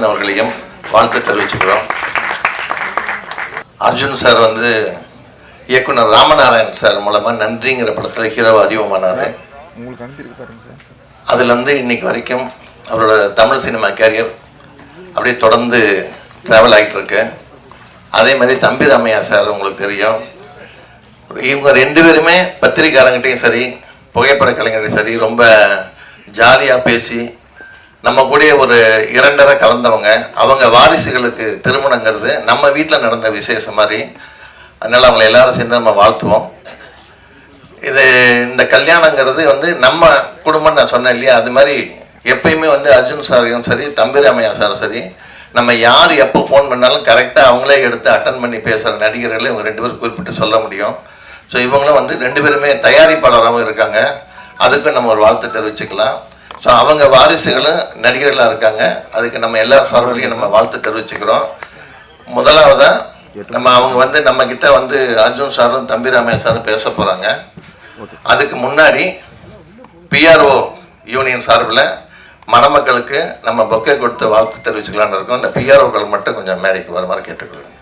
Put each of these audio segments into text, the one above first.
அர்ஜுன் அவர்களையும் வாழ்த்து தெரிவிச்சுக்கிறோம். அர்ஜுன் சார் வந்து இயக்குனர் ராமநாராயண் சார் மூலமாக நன்றிங்கிற படத்தில் ஹீரோவா அறிமுகமானார் அதுலேருந்து இன்னைக்கு வரைக்கும் அவரோட தமிழ் சினிமா கேரியர் அப்படியே தொடர்ந்து ட்ராவல் ஆகிட்டு இருக்கு அதே மாதிரி தம்பி ராமையா சார் உங்களுக்கு தெரியும். இவங்க ரெண்டு பேருமே பத்திரிக்காரங்கிட்டையும் சரி புகைப்பட கலைஞர்கிட்டையும் சரி ரொம்ப ஜாலியாக பேசி நம்ம கூட ஒரு இரண்டரை கலந்தவங்க அவங்க வாரிசுகளுக்கு திருமணங்கிறது நம்ம வீட்டில் நடந்த விசேஷம் மாதிரி. அதனால் அவங்களை எல்லாரும் சேர்ந்து நம்ம வாழ்த்துவோம். இது இந்த கல்யாணங்கிறது வந்து நம்ம குடும்பம் நான் சொன்னேன் இல்லையா? அது மாதிரி எப்பயுமே வந்து அர்ஜுன் சாரையும் சரி தம்பிராமையா சாரும் சரி நம்ம யார் எப்போ ஃபோன் பண்ணாலும் கரெக்டாக அவங்களே எடுத்து அட்டன் பண்ணி பேசுகிற நடிகர்களை இவங்க ரெண்டு பேரும் குறிப்பிட்டு சொல்ல முடியும். ஸோ இவங்களும் வந்து ரெண்டு பேருமே தயாரிப்பாளராகவும் இருக்காங்க. அதுக்கும் நம்ம ஒரு வாழ்த்து தெரிவிச்சுக்கலாம். ஸோ அவங்க வாரிசுகளும் நடிகர்களாக இருக்காங்க. அதுக்கு நம்ம எல்லார் சார்பிலையும் நம்ம வாழ்த்து தெரிவிச்சுக்கிறோம். முதலாவதா நம்ம அவங்க வந்து நம்ம கிட்ட வந்து அர்ஜுன் சாரும் தம்பிராமையா சாரும் பேச போகிறாங்க அதுக்கு முன்னாடி பிஆர்ஓ யூனியன் சார்பில் மணமக்களுக்கு நம்ம பொக்கே கொடுத்து வாழ்த்து தெரிவிச்சுக்கலாம்னு இருக்கோம். அந்த பிஆர்ஓக்கள் மட்டும் கொஞ்சம் மேடைக்கு வருமாறு கேட்டுக்கொள்ளுங்க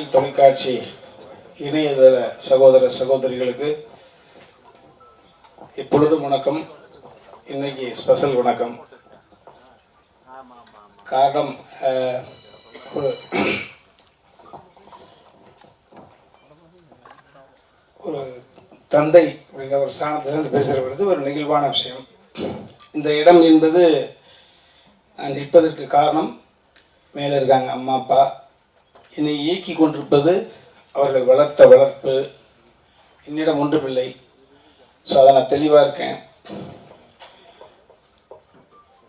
தமிழ் தொலைக்காட்சி இணையதள சகோதர சகோதரிகளுக்கு இப்பொழுதும் வணக்கம். இன்னைக்கு ஸ்பெஷல் வணக்கம். காரணம் ஒரு ஒரு தந்தை அப்படிங்கிற ஒரு ஸ்தானத்திலிருந்து பேசுகிறது ஒரு நெகிழ்வான விஷயம். இந்த இடம் என்பது நான் நிற்பதற்கு காரணம் மேலே இருக்காங்க அம்மா அப்பா என்னை இயக்கி கொண்டிருப்பது அவர்கள் வளர்த்த வளர்ப்பு. என்னிடம் ஒன்றுமில்லை. ஸோ அதை நான் தெளிவாக இருக்கேன்.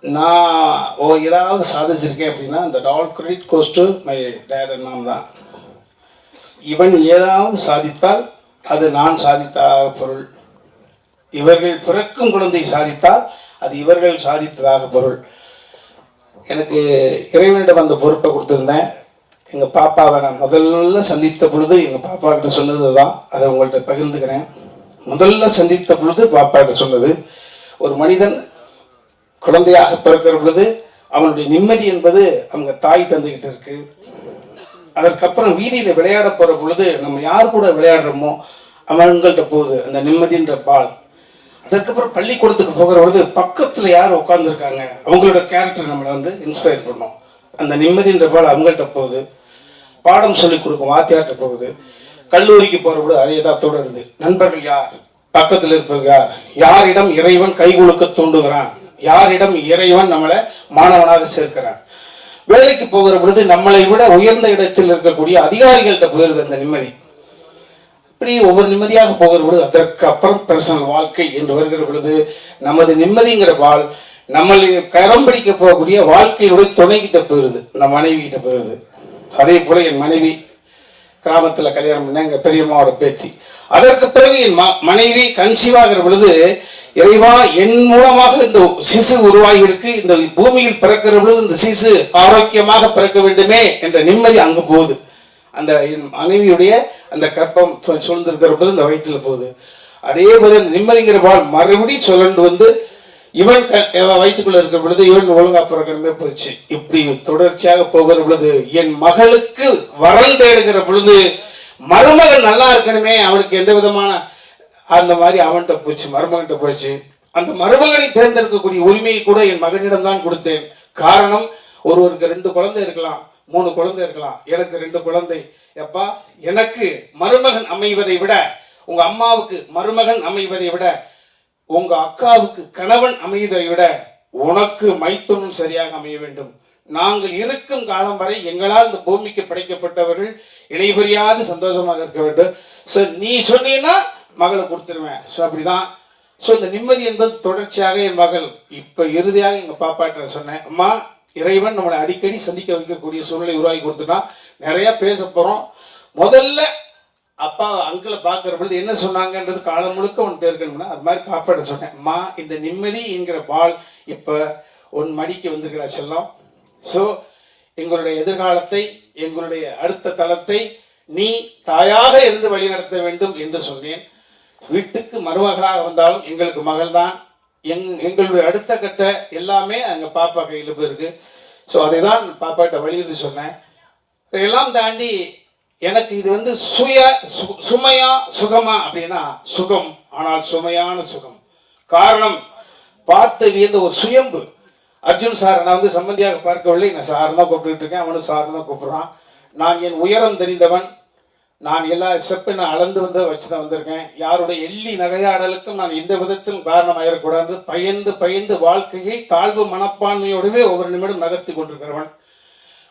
நான் ஓ ஏதாவது சாதிச்சிருக்கேன் அப்படின்னா இந்த டால் credit goes to my dad and mom தான். இவன் ஏதாவது சாதித்தால் அது நான் சாதித்ததாக பொருள். இவர்கள் பிறக்கும் குழந்தை சாதித்தால் அது இவர்கள் சாதித்ததாக பொருள். எனக்கு இறைவனிடம் அந்த பொறுப்பை கொடுத்துருந்தேன். எங்கள் பாப்பாவை நான் முதல்ல சந்தித்த பொழுது எங்கள் பாப்பா கிட்ட சொன்னது தான் அதை உங்கள்கிட்ட பகிர்ந்துக்கிறேன். முதல்ல சந்தித்த பொழுது பாப்பா கிட்ட சொன்னது ஒரு மனிதன் குழந்தையாக பிறக்கிற பொழுது அவனுடைய நிம்மதி என்பது அவங்க தாய் தந்துக்கிட்டு இருக்கு. அதற்கப்புறம் வீதியில் விளையாட போகிற பொழுது நம்ம யார் கூட விளையாடுறோமோ அவங்கள்ட்ட போகுது அந்த நிம்மதின்ற பால். அதுக்கப்புறம் பள்ளிக்கூடத்துக்கு போகிற பொழுது பக்கத்தில் யார் உட்காந்துருக்காங்க அவங்களோட கேரக்டர் நம்மளை வந்து இன்ஸ்பயர் பண்ணும். அந்த நிம்மதின்ற பால் அவங்கள்ட்ட போகுது. பாடம் சொல்லிக் கொடுக்கும் வாத்தியாட்ட போகுது. கல்லூரிக்கு போகிற பொழுது அதே தான் தொடருது நண்பர்கள் யார்? பக்கத்தில் இருப்பது யார்? யாரிடம் இறைவன் கை கொடுக்க தூண்டுகிறான்? யாரிடம் இறைவன் நம்மளை மாணவனாக சேர்க்கிறான்? வேலைக்கு போகிற பொழுது நம்மளை விட உயர்ந்த இடத்தில் இருக்கக்கூடிய அதிகாரிகள்கிட்ட போயிருது அந்த நிம்மதி. இப்படி ஒவ்வொரு நிம்மதியாக போகிற பொழுது அதற்கு அப்புறம் பர்சனல் வாழ்க்கை என்று வருகிற பொழுது நமது நிம்மதிங்கிற வாழ் நம்மளை கரம் பிடிக்க போகக்கூடிய வாழ்க்கையினுடைய துணைக்கிட்ட போயிருது நம்ம மனைவி கிட்ட போயிருது அதே போல என் மனைவி கிராமத்தில் கல்யாணம் பண்ண எங்கள் பெரியம்மாவோட பேத்தி. அதற்கு பிறகு என் ம மனைவி கன்சீவ் ஆகிற பொழுது இறைவா என் மூலமாக இந்த சிசு உருவாகி இருக்கு இந்த பூமியில் பிறக்கிற பொழுது இந்த சிசு ஆரோக்கியமாக பிறக்க வேண்டுமே என்ற நிம்மதி அங்கு போகுது. அந்த என் மனைவியுடைய அந்த கற்பம் சு- சூழ்ந்திருக்கிற இந்த வயிற்றுல போகுது. அதே போல இந்த நிம்மதிங்கிற பால் மறுபடியும் சொல்லண்டு வந்து இவன் இவன் வயிற்றுக்குள்ள இருக்கிற பொழுது இவன் ஒழுங்கா பிறக்கணுமே போச்சு. இப்படி தொடர்ச்சியாக போகிற பொழுது என் மகளுக்கு வரல் தேடுகிற பொழுது மருமகள் நல்லா இருக்கணுமே அவனுக்கு எந்த விதமான அந்த மாதிரி அவன்கிட்ட போச்சு மருமகன்கிட்ட போச்சு. அந்த மருமகனை தேர்ந்தெடுக்கக்கூடிய உரிமையை கூட என் மகனிடம் தான் கொடுத்தேன். காரணம் ஒருவருக்கு ரெண்டு குழந்தை இருக்கலாம் மூணு குழந்தை இருக்கலாம் எனக்கு ரெண்டு குழந்தை. எப்பா எனக்கு மருமகன் அமைவதை விட உங்க அம்மாவுக்கு மருமகன் அமைவதை விட உங்க அக்காவுக்கு கணவன் அமைவதை விட உனக்கு மைத்துனும் சரியாக அமைய வேண்டும். நாங்கள் இருக்கும் காலம் வரை எங்களால் இந்த பூமிக்கு படைக்கப்பட்டவர்கள் இணைபுரியாது சந்தோஷமாக இருக்க வேண்டும். ஸோ நீ சொன்னீன்னா மகளை கொடுத்துருவேன். ஸோ அப்படிதான். ஸோ இந்த நிம்மதி என்பது தொடர்ச்சியாக என் மகள் இப்போ இறுதியாக எங்கள் பாப்பாட்ட சொன்னேன். அம்மா இறைவன் நம்மளை அடிக்கடி சந்திக்க வைக்கக்கூடிய சூழ்நிலை உருவாக்கி கொடுத்துட்டான். நிறைய பேச போகிறோம் முதல்ல அப்பா அங்கிளை பார்க்குற பொழுது என்ன சொன்னாங்கன்றது காலம் முழுக்க உன்கிட்ட இருக்கணும்னா அது மாதிரி பாப்பாட்ட சொன்னேன். அம்மா இந்த நிம்மதி என்கிற பால் இப்போ உன் மடிக்கு வந்துருக்கிறா செல்லம். ஸோ எங்களுடைய எதிர்காலத்தை எங்களுடைய அடுத்த தளத்தை நீ தாயாக இருந்து வழிநடத்த வேண்டும் என்று சொன்னேன். வீட்டுக்கு மருமகளாக வந்தாலும் எங்களுக்கு மகள்தான். எங் எங்களுடைய அடுத்த கட்ட எல்லாமே அங்கே பாப்பா கையில் போயிருக்கு. ஸோ அதை தான் பாப்பாட்ட வலியுறுத்தி சொன்னேன். இதையெல்லாம் தாண்டி எனக்கு இது வந்து சுய சு- சுமையா சுகமா அப்படின்னா சுகம். ஆனால் சுமையான சுகம். காரணம் பார்த்து வியந்த ஒரு சுயம்பு. அர்ஜுன் சார் நான் வந்து சம்பந்தியாக பார்க்கவில்லை. நான் சார் தான் கூப்பிட்டுட்டு இருக்கேன். அவனும் சார் தான் கூப்பிடுறான். நான் என் உயரம் தெரிந்தவன். நான் எல்லா ஸ்டெப்பை நான் அளந்து வந்து வச்சு தான் வந்திருக்கேன். யாருடைய எள்ளி நகையாடலுக்கும் நான் எந்த விதத்திலும் காரணமாயிடக்கூடாது பயந்து பயந்து வாழ்க்கையை தாழ்வு மனப்பான்மையோடவே ஒவ்வொரு நிமிடம் நகர்த்தி கொண்டிருக்கிறவன்.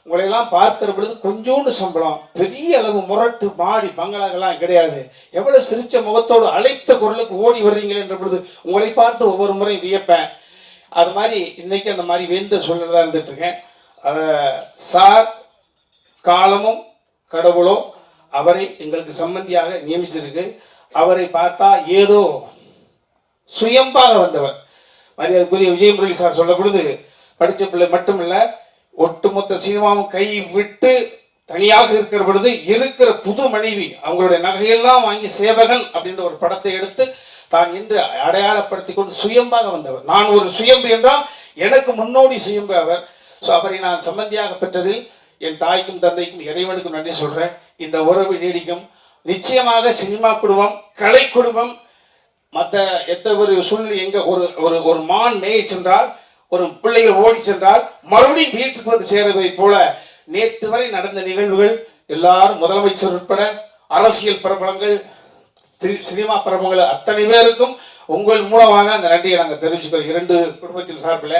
உங்களையெல்லாம் பார்க்கிற பொழுது கொஞ்சோண்டு சம்பளம் பெரிய அளவு முரட்டு மாடி பங்களாக்கெல்லாம் கிடையாது. எவ்வளவு சிரிச்ச முகத்தோடு அழைத்த குரலுக்கு ஓடி வர்றீங்களே என்ற பொழுது உங்களை பார்த்து ஒவ்வொரு முறையும் வியப்பேன். அது மாதிரி இன்னைக்கு அந்த மாதிரி வேந்த சூழல் தான் இருந்துட்டு இருக்கேன். சார் காலமும் கடவுளோ அவரை எங்களுக்கு சம்பந்தியாக நியமிச்சிருக்கு. அவரை பார்த்தா ஏதோ சுயம்பாக வந்தவர். மரியாதைக்குரிய விஜயமுரளி சார் சொல்ல பொழுது படித்த பிள்ளை மட்டும் இல்லை ஒட்டுமொத்த சினிமாவும் கை விட்டு தனியாக இருக்கிற பொழுது இருக்கிற புது மனைவி அவங்களுடைய நகையெல்லாம் வாங்கி சேவகன் அப்படின்ற ஒரு படத்தை எடுத்து தான் என்று அடையாளப்படுத்தி கொண்டு சுயம்பாக வந்தவர். நான் ஒரு சுயம்பு என்றால் எனக்கு முன்னோடி சுயம்பு அவர். ஸோ அவரை நான் சம்பந்தியாக பெற்றதில் என் தாய்க்கும் தந்தைக்கும் இறைவனுக்கும் நன்றி சொல்கிறேன் இந்த உறவு நீடிக்கும். நிச்சயமாக சினிமா குடும்பம் கலை குடும்பம் மற்ற எத்த ஒரு சூழ்நிலை எங்கே ஒரு ஒரு ஒரு மான் மேய சென்றால் ஒரு பிள்ளைகள் ஓடி சென்றால் மறுபடியும் வீட்டுக்கு வந்து சேருவதைப் போல நேற்று வரை நடந்த நிகழ்வுகள் எல்லாரும் முதலமைச்சர் உட்பட அரசியல் பிரபலங்கள் சி- சினிமா பிரபலங்கள் அத்தனை பேருக்கும் உங்கள் மூலமாக அந்த நன்றியை நாங்கள் தெரிவிச்சுக்கிறோம். இரண்டு குடும்பத்தின் சார்பில்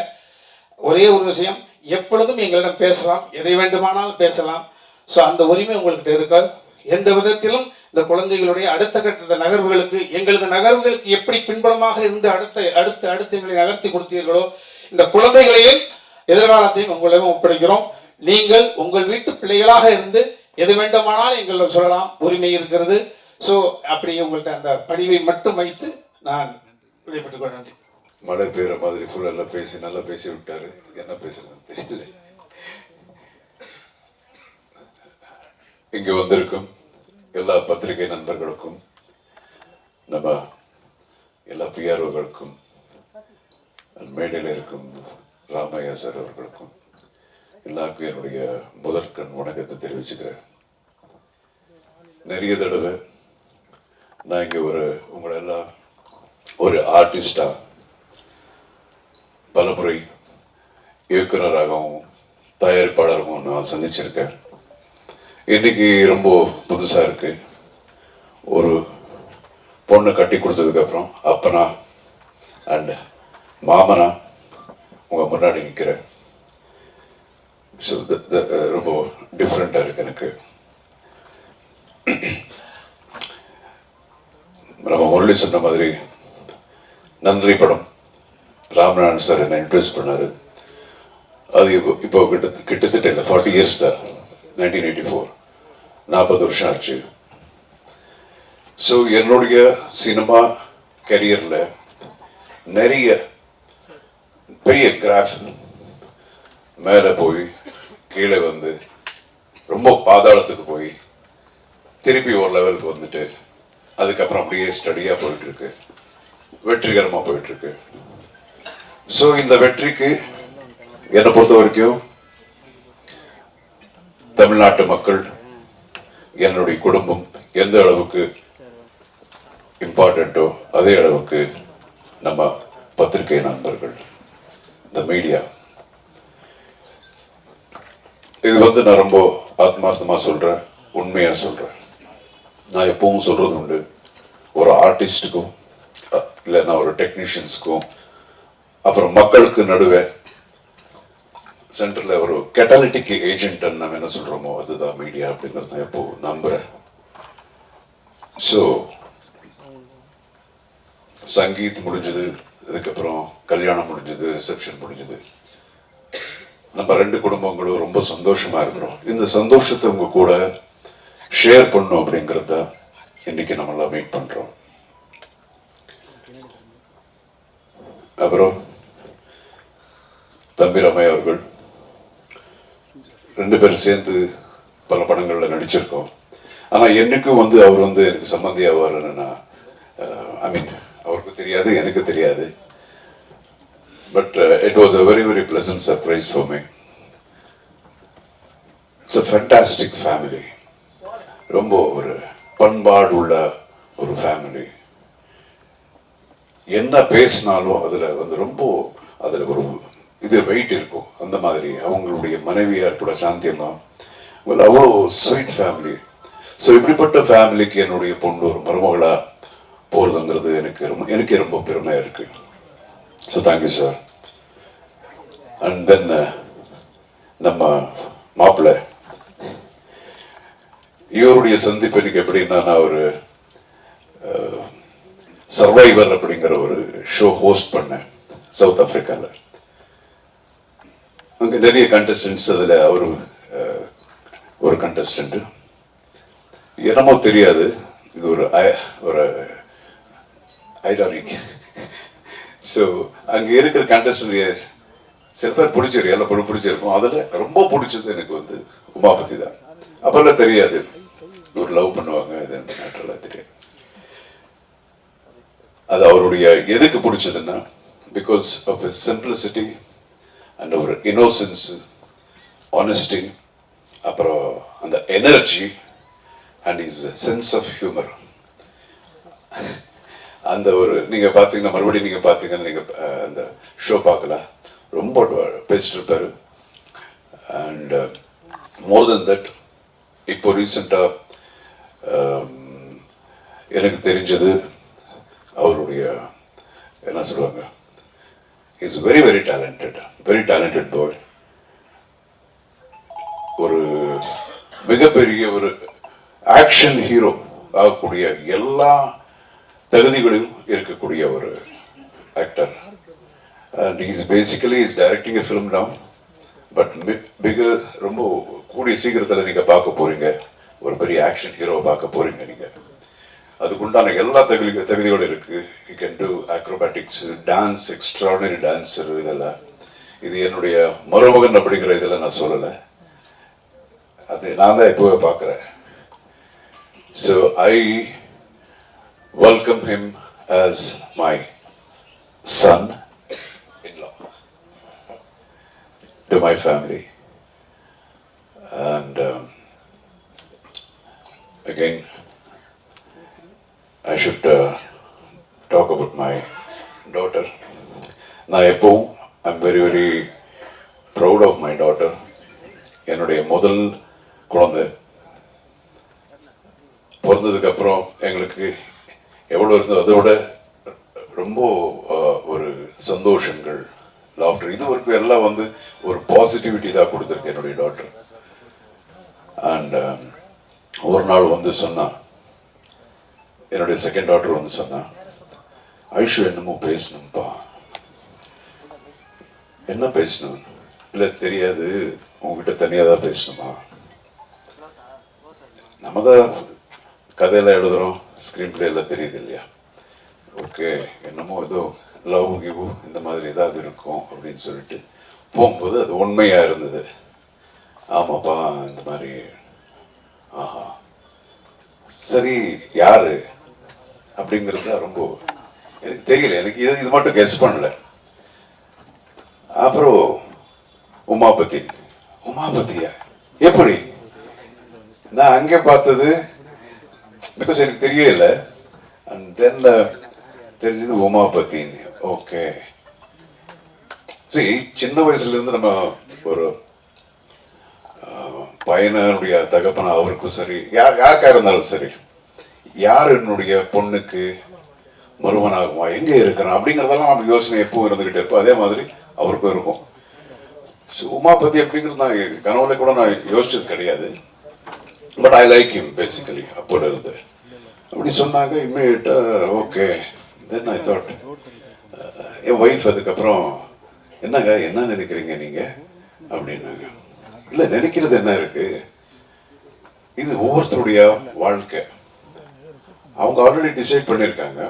ஒரே ஒரு விஷயம் எப்பொழுதும் எங்களிடம் பேசலாம் எதை வேண்டுமானாலும் பேசலாம். ஸோ அந்த உரிமை உங்கள்கிட்ட இருக்கு எந்த விதத்திலும் இந்த குழந்தைகளுடைய அடுத்த கட்ட நகர்வுகளுக்கு எங்களது நகர்வுகளுக்கு எப்படி பின்புலமாக இருந்து அடுத்த அடுத்து அடுத்து எங்களை நகர்த்தி கொடுத்தீர்களோ இந்த குழந்தைகளையும் எதிர்காலத்தையும் உங்களிடம் ஒப்படைக்கிறோம். நீங்கள் உங்கள் வீட்டு பிள்ளைகளாக இருந்து எது வேண்டுமானாலும் எங்களிடம் சொல்லலாம். உரிமை இருக்கிறது. ஸோ அப்படி உங்கள்கிட்ட அந்த பணிவை மட்டும் வைத்து நான் விடைபெற்றுக் கொள்ள நன்றி. மழை பெய்யுற மாதிரி ஃபுல் பேசி நல்லா பேசி விட்டாரு. என்ன பேசுறதுன்னு தெரியல. இங்கே வந்திருக்கும் எல்லா பத்திரிகை நண்பர்களுக்கும் நம்ம எல்லா பிஆர்ஓகளுக்கும் மேடையில் இருக்கும் ராமையா சார் அவர்களுக்கும் எல்லாருக்கும் என்னுடைய முதற்கண் வணக்கத்தை தெரிவிச்சுக்கிறேன். நிறைய தடவை நான் இங்கே ஒரு உங்களை எல்லாம் ஒரு ஆர்டிஸ்டாக பலமுறை இயக்குனராகவும் தயாரிப்பாளராகவும் நான் சந்திச்சிருக்கேன். இன்னைக்கு ரொம்ப புதுசாக இருக்கு. ஒரு பொண்ணை கட்டி கொடுத்ததுக்கப்புறம் அப்பனா அண்ட் மாமனா உங்கள் முன்னாடி நிற்கிறேன் ஸோ uh, ரொம்ப டிஃப்ரெண்ட்டாக இருக்கு எனக்கு. நம்ம முரளி சொன்ன மாதிரி நன்றி படம் ராமநாதன் சார் என்னை இன்ட்ரடியூஸ் பண்ணாரு. அது இப்போ இப்போ கிட்ட கிட்டத்தட்ட இந்த ஃபார்ட்டி இயர்ஸ் தான் நைன்டீன் எயிட்டி ஃபோர் நாற்பது வருஷம் ஆச்சு. ஸோ என்னுடைய சினிமா கரியரில் நிறைய பெரிய கிராஸ் மேலே போய் கீழே வந்து ரொம்ப பாதாளத்துக்கு போய் திருப்பி ஒரு லெவலுக்கு வந்துட்டு அதுக்கப்புறம் அப்படியே ஸ்டடியாக போயிட்டு இருக்கு வெற்றிகரமாக போயிட்டு இருக்கு ஸோ இந்த வெற்றிக்கு என்னை பொறுத்த வரைக்கும் தமிழ்நாட்டு மக்கள் என்னுடைய குடும்பம் எந்த அளவுக்கு இம்பார்ட்டண்ட்டோ அதே அளவுக்கு நம்ம பத்திரிகை நண்பர்கள். இந்த மீடியா இது வந்து நான் ரொம்ப ஆத்மார்த்தமா சொல்றேன் உண்மையாக சொல்றேன். நான் எப்பவும் சொல்றது உண்டு. ஒரு ஆர்டிஸ்டுக்கும் இல்லைன்னா ஒரு டெக்னீஷியன்ஸுக்கும் அப்புறம் மக்களுக்கு நடுவே சென்டரில் ஒரு கெட்டாலிட்டிக் ஏஜென்ட் நம்ம என்ன சொல்கிறோமோ அதுதான் மீடியா அப்படிங்கிறது நான் எப்போ நம்புகிறேன் ஸோ சங்கீத் முடிஞ்சது. அதுக்கப்புறம் கல்யாணம் முடிஞ்சது ரிசப்ஷன் முடிஞ்சது. நம்ம ரெண்டு குடும்பங்களும் ரொம்ப சந்தோஷமா இருக்கிறோம். இந்த சந்தோஷத்தை உங்க கூட ஷேர் பண்ணும் அப்படிங்கிறத இன்னைக்கு நம்ம மீட் பண்றோம். அப்புறம் தம்பி ரமேய் அவர்கள் ரெண்டு பேரும் சேர்ந்து பல படங்களில் நடிச்சிருக்கோம். ஆனால் என்னைக்கும் வந்து அவர் வந்து எனக்கு சம்மந்தி ஆவாருன்னு ஐ மீன் அவருக்கு தெரியாது எனக்கு தெரியாது. But it was a very very pleasant surprise for me it's a fantastic family ரொம்ப ஒரு பண்பாடு உள்ள ஒரு ஃபேமிலி என்ன பேசினாலும் அதுல வந்து ரொம்ப அதுல ஒரு இது வெயிட் இருக்கும். அந்த மாதிரி அவங்களுடைய மனைவியார் கூட சாந்தியம்மா அவ்வளோ ஸ்வீட் ஃபேமிலி ஸோ இப்படிப்பட்ட ஃபேமிலிக்கு என்னுடைய பொண்ணு ஒரு மருமகளா போறதுங்கிறது எனக்கு ரொம்ப எனக்கே ரொம்ப பெருமையாக இருக்கு. So thank you sir and then நம்ம மாப்பிள்ளை இவருடைய சந்திப்பு எனக்கு எப்படின்னா நான் ஒரு சர்வைவர் அப்படிங்கிற ஒரு ஷோ ஹோஸ்ட் பண்ணேன் சவுத் ஆஃப்ரிக்காவில் அங்கே நிறைய கண்டஸ்டன்ஸ் அதில் அவர் ஒரு கண்டஸ்டண்ட்டு என்னமோ தெரியாது இது ஒரு ஒரு ஐரானிக் ஸோ அங்கே இருக்கிற கண்டஸ்டன்ட் சில பேர் பிடிச்சிருக்கு எல்லாம் பிடிச்சிருக்கும். அதில் ரொம்ப பிடிச்சது எனக்கு வந்து உமாபதி தான். அப்போல்லாம் தெரியாது. ஒரு லவ் பண்ணுவாங்க அது அந்த நாட்டெல்லாம் தெரியாது. அது அவருடைய எதுக்கு பிடிச்சதுன்னா பிகாஸ் ஆஃப் சிம்பிளிசிட்டி அண்ட் ஒரு இன்னோசன்ஸ் ஆனஸ்டி அப்புறம் அந்த energy and is sense of humour அந்த ஒரு நீங்க பாத்தீங்கன்னா மறுபடியும் நீங்க பாத்தீங்கன்னா நீங்க அந்த ஷோ பார்க்கலாம் ரொம்ப பேசிட்டு இருப்பாரு and more uh, then that இப்போ ரீசெண்டா um, எனக்கு தெரிஞ்சது அவருடைய என்ன சொல்லுவாங்க is very very talented very talented boy ஒரு மிகப்பெரிய ஒரு ஆக்ஷன் ஹீரோ ஆகக்கூடிய எல்லா தகுதிகளும் இருக்கக்கூடிய ஒரு actor and is basically is directing a film now. But மிக ரொம்ப கூடிய சீக்கிரத்தில் நீங்க பார்க்க போறீங்க. ஒரு பெரிய ஆக்ஷன் ஹீரோவை பார்க்க போறீங்க நீங்க. அதுக்குண்டான எல்லா தகுதி தகுதிகளும் இருக்கு. You can do acrobatics dance extraordinary dancer இதெல்லாம். இது என்னுடைய மருமகன் அப்படிங்கிற இதெல்லாம் நான் சொல்லலை. அது நான் தான் எப்போவே பார்க்குறேன். So I Welcome him as my son in-law to my family. And um, again, I should uh, talk about my daughter. நான் எப்பவும் I'm very very proud of my daughter என்னுடைய முதல் குழந்தை பிறந்ததுக்கு அப்புறம் எங்களுக்கு எவ்வளோ இருந்தோ அதோட ரொம்ப ஒரு சந்தோஷங்கள் லாஃப்டர் இது வரைக்கும் எல்லாம் வந்து ஒரு பாசிட்டிவிட்டி தான் கொடுத்துருக்கு என்னுடைய டாக்டர் அண்ட் um, ஒரு நாள் வந்து சொன்னான் என்னுடைய செகண்ட் டாக்டர் வந்து சொன்னான் ஐஷு என்னமோ பேசணும்ப்பா என்ன பேசணும்? இல்லை தெரியாது. உங்ககிட்ட தனியாக தான் பேசணுமா? நம்ம தான் கதையெல்லாம் எழுதுகிறோம் ஸ்க்ரீன் பிளே தெரியுது இல்லையா ஓகே என்னமோ ஏதோ லவ் கிவ் இந்த மாதிரி ஏதாவது இருக்கும் அப்படின்னு சொல்லிட்டு போகும்போது அது உண்மையாக இருந்தது. ஆமாப்பா இந்த மாதிரி ஆஹா. சரி யாரு அப்படிங்கிறது ரொம்ப எனக்கு தெரியல. எனக்கு இது இது மட்டும் கெஸ் பண்ணல. அப்புறம் உமாபதி. உமாபதியா? எப்படி? நான் அங்கே பார்த்தது பிகாஸ் எனக்கு தெரியல. அண்ட் தென் uh, தெரிஞ்சது உமாபதின்னு ஓகே சரி சின்ன வயசுல இருந்து நம்ம ஒரு uh, பையனுடைய தகப்பன அவருக்கும் சரி யார் யாருக்காக இருந்தாலும் சரி யார் என்னுடைய பொண்ணுக்கு மருமனாகுமா எங்கே இருக்கிறான் அப்படிங்கிறதெல்லாம் நம்ம யோசனை எப்பவும் இருந்துகிட்டே இருப்போம் அதே மாதிரி அவருக்கும் இருக்கும். ஸோ உமா பற்றி எப்படிங்கிறது நான் கனவுல கூட நான் யோசிச்சது கிடையாது. But I like him basically அப்போல இருந்து. அப்படி சொன்னாங்க இம்மீடியட்டாக okay then I thought uh, என் ஒய்ஃப் அதுக்கப்புறம் என்னங்க என்ன நினைக்கிறீங்க நீங்கள் அப்படின்னாங்க. இல்லை நினைக்கிறது என்ன இருக்கு? இது ஒவ்வொருத்தருடைய வாழ்க்கை. அவங்க ஆல்ரெடி டிசைட் பண்ணியிருக்காங்க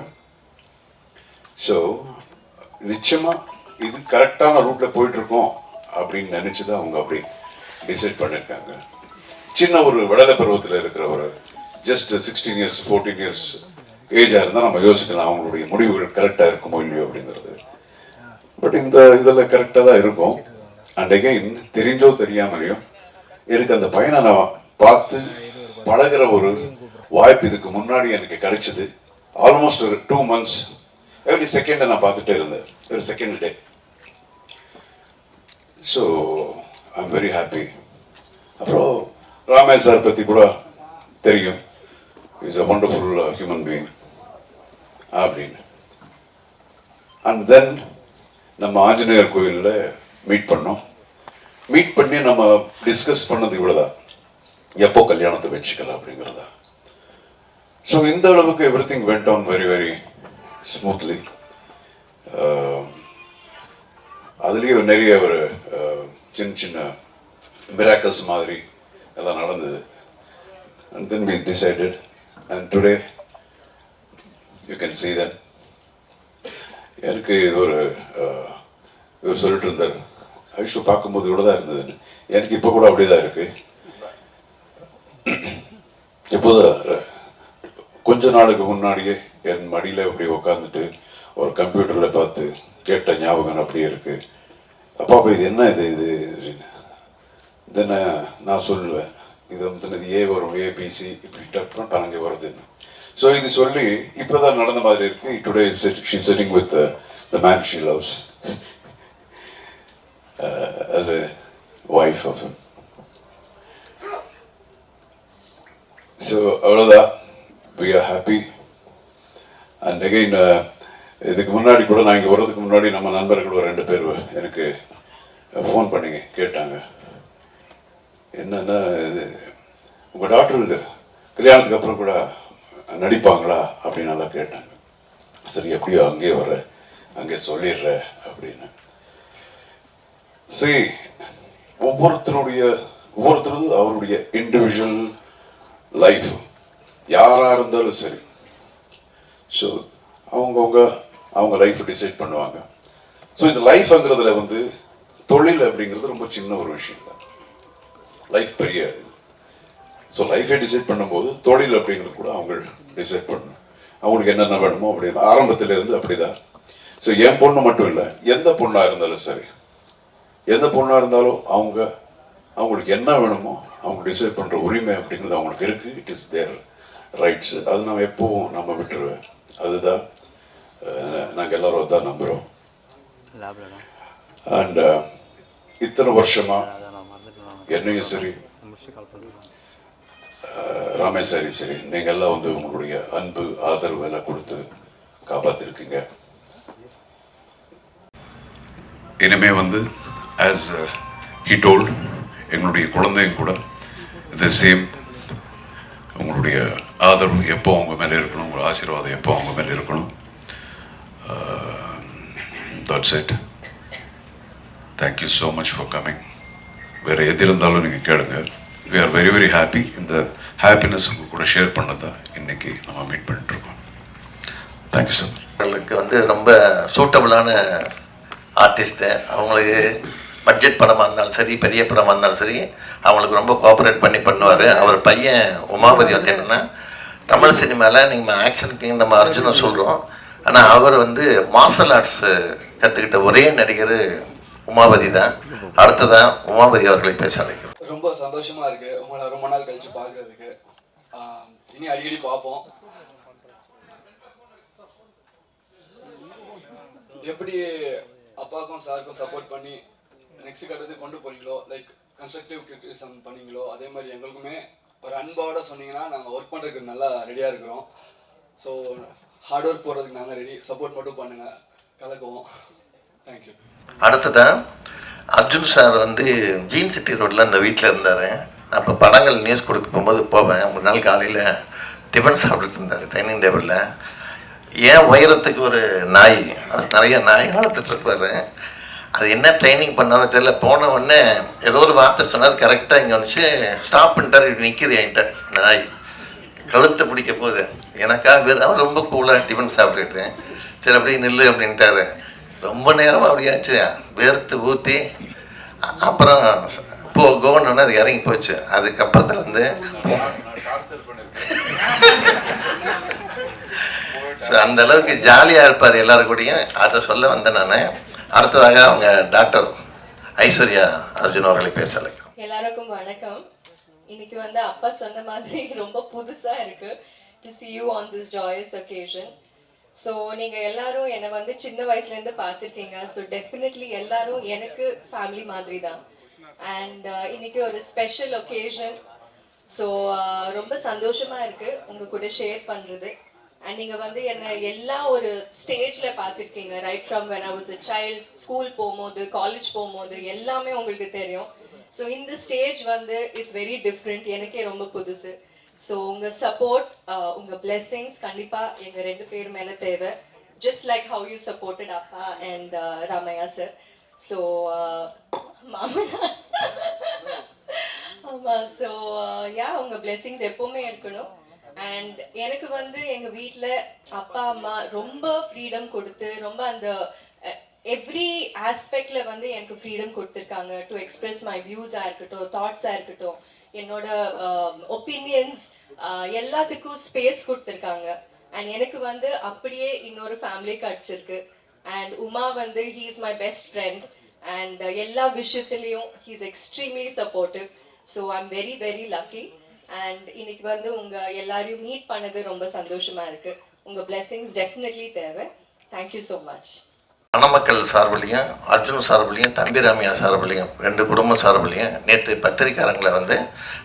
ஸோ நிச்சயமாக இது கரெக்டான ரூட்டில் போயிட்டுருக்கோம். அப்படின்னு நினச்சி தான் அவங்க அப்படி டிசைட் பண்ணியிருக்காங்க சின்ன ஒரு விடலை பருவத்தில் இருக்கிற ஒரு just sixteen years fourteen years ஏஜாக இருந்தால் நம்ம யோசிக்கலாம் அவங்களுடைய முடிவுகள் கரெக்டாக இருக்குமோ இல்லையோ அப்படிங்கிறது. பட் இந்த இதில் கரெக்டாக தான் இருக்கும். அண்ட் அகைன் தெரிஞ்சோ தெரியாமலையோ எனக்கு அந்த பையனை நான் பார்த்து பழகுற ஒரு வாய்ப்பு இதுக்கு முன்னாடி எனக்கு கிடைச்சது. ஆல்மோஸ்ட் ஒரு டூ மந்த்ஸ் எவ்ரி செகண்டை நான் பார்த்துட்டே இருந்தேன். ஒரு second day so I am very happy அப்புறம் ராமேஷ் சார் பற்றி கூட தெரியும். Is a wonderful human being அப்படின்னு அண்ட் தென் நம்ம ஆஞ்சநேயர் கோயிலில் மீட் பண்ணோம். மீட் பண்ணி நம்ம டிஸ்கஸ் பண்ணது இவ்வளோதான் எப்போ கல்யாணத்தை வச்சுக்கலாம் அப்படிங்கிறதா. ஸோ இந்த அளவுக்கு everything went on very very smoothly அதுலேயும் நிறைய ஒரு uh, சின்ன சின்ன மிராக்கல்ஸ் மாதிரி எல்லாம் நடந்தது. And then we decided and today you can see that எனக்கு இது ஒரு இவர் சொல்லிட்டு இருந்தார். ஐஷு பார்க்கும்போது இவ்வளோ தான் இருந்ததுன்னு எனக்கு இப்போ கூட அப்படியே தான் இருக்கு. இப்போதான் கொஞ்ச நாளுக்கு முன்னாடியே என் மடியில் அப்படி உட்காந்துட்டு ஒரு கம்ப்யூட்டரில் பார்த்து கேட்ட ஞாபகம் அப்படியே இருக்குது அப்பா அப்போ இது என்ன இது இது? அப்படின்னு தென்ன நான் சொல்லுவேன். இது வந்து இது ஏ வரும் ஏபிசி இப்படி டப்புன்னு பனங்க வருதுன்னு ஸோ இது சொல்லி இப்போதான் நடந்த மாதிரி இருக்கு. Today she setting with the man she loves as a wife of him. So அவ்வளோதான் we are happy and again இதுக்கு முன்னாடி கூட நான் இங்கே வர்றதுக்கு முன்னாடி நம்ம நண்பர்கள் ஒரு ரெண்டு பேர் எனக்கு uh, ஃபோன் பண்ணிங்க கேட்டாங்க. என்னன்னா இது உங்கள் டாக்டர் கல்யாணத்துக்கு அப்புறம் கூட நடிப்பாங்களா அப்படின்னு நல்லா கேட்டாங்க. சரி எப்படியோ அங்கேயே வர அங்கே சொல்லிடுற அப்படின்னு. சரி ஒவ்வொருத்தருடைய ஒவ்வொருத்தரும் அவருடைய இண்டிவிஜுவல் லைஃப் யாராக இருந்தாலும் சரி. ஸோ அவங்கவுங்க அவங்க லைஃப் டிசைட் பண்ணுவாங்க. ஸோ இந்த லைஃப்ங்கிறதுல வந்து தொழில் அப்படிங்கிறது ரொம்ப சின்ன ஒரு விஷயம் தான் லைஃப் பெரிய ஸோ லைஃபை டிசைட் பண்ணும்போது தொழில் அப்படிங்கிறது கூட அவங்க டிசைட் பண்ணணும். அவங்களுக்கு என்னென்ன வேணுமோ அப்படின்னு ஆரம்பத்துல இருந்து அப்படிதான். ஸோ என் பொண்ணு மட்டும் இல்லை எந்த பொண்ணாக இருந்தாலும் சரி எந்த பொண்ணாக இருந்தாலும் அவங்க அவங்களுக்கு என்ன வேணுமோ அவங்க டிசைட் பண்ணுற உரிமை அப்படிங்கிறது அவங்களுக்கு இருக்குது இட் இஸ் தேர் ரைட்ஸ் அது நான் எப்பவும் நம்ம விட்டுருவேன் அதுதான் நாங்கள் எல்லாரும் தான் நம்புகிறோம் அண்ட் இத்தனை வருஷமா அதை நான் மறந்துட்டு என்னையும் சரி. முடிச்சு ராமேஸ்வரி சரி. நீங்கள் எல்லாம் வந்து உங்களுடைய அன்பு ஆதரவு எல்லாம் கொடுத்து காப்பாற்றிருக்கீங்க இனிமே வந்து ஆஸ் ஹி டோல்ட் எங்களுடைய குழந்தையும் கூட த சேம் உங்களுடைய ஆதரவு எப்போ அவங்க மேலே இருக்கணும் உங்கள் ஆசீர்வாதம் எப்போ அவங்க மேலே இருக்கணும். That's it thank you so much for coming வேறு எது இருந்தாலும் நீங்கள் கேளுங்க. We are very very happy இந்த ஹாப்பினஸ் உங்கள் கூட ஷேர் பண்ணதான் இன்னைக்கு நம்ம மீட் பண்ணிட்டுருக்கோம். தேங்க்யூ சார் அவங்களுக்கு வந்து ரொம்ப சூட்டபிளான ஆர்டிஸ்ட்டு அவங்களுக்கு பட்ஜெட் படமாக இருந்தாலும் சரி பெரிய படமாக இருந்தாலும் சரி அவங்களுக்கு ரொம்ப கோஆப்ரேட் பண்ணி பண்ணுவார். அவர் பையன் உமாபதி வந்து என்னென்னா தமிழ் சினிமாவில் நீங்கள் ஆக்ஷன் கிங் நம்ம அர்ஜுனை சொல்கிறோம் ஆனால் அவர் வந்து மார்ஷல் ஆர்ட்ஸு கற்றுக்கிட்ட ஒரே நடிகர் உமாபதி தான். அடுத்ததான் உமாபதி அவர்களை பேச அழைக்கிறோம். ரொம்ப சந்தோஷமா இருக்கு. உங்களை ரொம்ப நாள் கழிச்சு பாக்குறதுக்கு இனி அடிக்கடி பார்ப்போம். எப்படி அப்பாவுக்கும் சாருக்கும் சப்போர்ட் பண்ணி நெக்ஸ்ட் கட்டத்துக்கு கொண்டு போறீங்களோ லைக் கன்ஸ்ட்ரக்டிவ் கிரிட்டிசம் பண்ணீங்களோ அதே மாதிரி எங்களுக்குமே ஒரு அன்போட சொன்னீங்கன்னா நாங்கள் ஒர்க் பண்ணுறதுக்கு நல்லா ரெடியாக இருக்கிறோம். ஸோ ஹார்ட் ஒர்க் போடுறதுக்கு நாங்கள் ரெடி சப்போர்ட் மட்டும் பண்ணுங்க. கலக்குவோம். தேங்க்யூ அடுத்ததான் அர்ஜுன் சார் வந்து ஜீன் சிட்டி ரோட்டில் அந்த வீட்டில் இருந்தார். அப்போ படங்கள் நியூஸ் கொடுக்க போகும்போது போவேன். ஒரு நாள் காலையில் டிஃபன் சாப்பிட்டுட்டு இருந்தார் டைனிங் டேபிளில். ஏன் உயரத்துக்கு ஒரு நாய் அவர் நிறைய நாய் வளர்த்துட்ருப்பாரு அது என்ன ட்ரைனிங் பண்ணாலும் தெரியல. போன உடனே ஏதோ ஒரு வார்த்தை சொன்னார் கரெக்டாக இங்கே வந்துச்சு. ஸ்டாப் பண்ணிட்டார் இப்படி நிற்கிது என்கிட்ட நாய். கழுத்தை பிடிக்க போகுது. எனக்காக வெறும் அவர் ரொம்ப கூலாக டிஃபன் சாப்பிட்டுட்டு சரி அப்படியே நில்லு அப்படின்ட்டாரு. ரொம்ப நேரமாக அப்படியாச்சு வேர்த்து ஊற்றி அப்புறம் இப்போ கோவன்னு அது இறங்கி போச்சு. அதுக்கப்புறத்துலேருந்து ஸோ அந்த அளவுக்கு ஜாலியாக இருப்பார் எல்லாரும் கூடயும். அதை சொல்ல வந்தேன் நான். அடுத்ததாக அவங்க டாக்டர் ஐஸ்வர்யா அர்ஜுன் அவர்களை பேச அழைக்கிறோம். எல்லாருக்கும் வணக்கம். இன்னைக்கு வந்து அப்பா சொன்ன மாதிரி ரொம்ப புதுசாக இருக்கு. To see you on this joyous occasion so நீங்க எல்லாரும் என்னை வந்து சின்ன வயசுலேருந்து பார்த்துருக்கீங்க. ஸோ டெஃபினெட்லி எல்லாரும் எனக்கு ஃபேமிலி மாதிரி தான் அண்ட் uh, இன்னைக்கு ஒரு ஸ்பெஷல் ஒகேஷன் ஸோ ரொம்ப சந்தோஷமா இருக்கு உங்க கூட ஷேர் பண்றது. அண்ட் நீங்க வந்து என்னை எல்லா ஒரு ஸ்டேஜ்ல பார்த்துருக்கீங்க. Right from when I was a child school போகும்போது காலேஜ் போகும்போது எல்லாமே உங்களுக்கு தெரியும். ஸோ இந்த ஸ்டேஜ் வந்து இட்ஸ் வெரி டிஃப்ரெண்ட் எனக்கே ரொம்ப புதுசு. ஸோ உங்க சப்போர்ட் uh, உங்க blessings கண்டிப்பா எங்க ரெண்டு பேர் மேல தேவை. Just like how you supported அப்பா அண்ட் ராமையா சார் ஸோ மாமனா ஆமா ஸோ யா uh, உங்க blessings எப்போவுமே இருக்கணும். அண்ட் எனக்கு வந்து எங்க வீட்டில் அப்பா அம்மா ரொம்ப ஃப்ரீடம் கொடுத்து ரொம்ப அந்த எவ்ரி ஆஸ்பெக்ட்ல வந்து எனக்கு ஃப்ரீடம் கொடுத்துருக்காங்க. டு எக்ஸ்பிரஸ் மை வியூஸாக இருக்கட்டும் தாட்ஸாக இருக்கட்டும். என்னோட um, ஒப்பீனியன்ஸ் uh, எல்லாத்துக்கும் ஸ்பேஸ் கொடுத்துருக்காங்க. அண்ட் எனக்கு வந்து அப்படியே இன்னொரு ஃபேமிலி கிடச்சிருக்கு. அண்ட் உமா வந்து he is my best friend and எல்லா விஷயத்துலேயும் he is extremely supportive so I am very very lucky and இன்னைக்கு வந்து உங்கள் எல்லாரையும் மீட் பண்ணது ரொம்ப சந்தோஷமாக இருக்குது உங்கள் blessings டெஃபினெட்லி தேவை. தேங்க்யூ ஸோ மச் மணமக்கள் சார்பிலையும் அர்ஜுன் சார்பிலையும் தம்பிராமையா சார்பிலையும் ரெண்டு குடும்பம் சார்பிலையும் நேற்று பத்திரிக்காரங்களை வந்து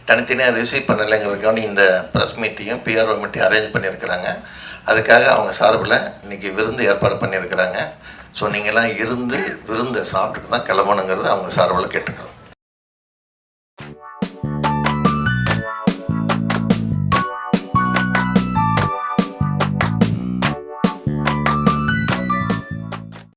தனித்தனியாக ரிசீவ் பண்ணலைங்கிறதுக்கான இந்த ப்ரெஸ் மீட்டையும் பிஆர்ஓ மீட்டையும் அரேஞ்ச் பண்ணியிருக்கிறாங்க. அதுக்காக அவங்க சார்பில் இன்றைக்கி விருந்து ஏற்பாடு பண்ணியிருக்கிறாங்க. ஸோ நீங்கள்லாம் இருந்து விருந்தை சாப்பிட்டுட்டு தான் கிளம்பணுங்கிறது அவங்க சார்பில் கேட்டுக்கிறோம்.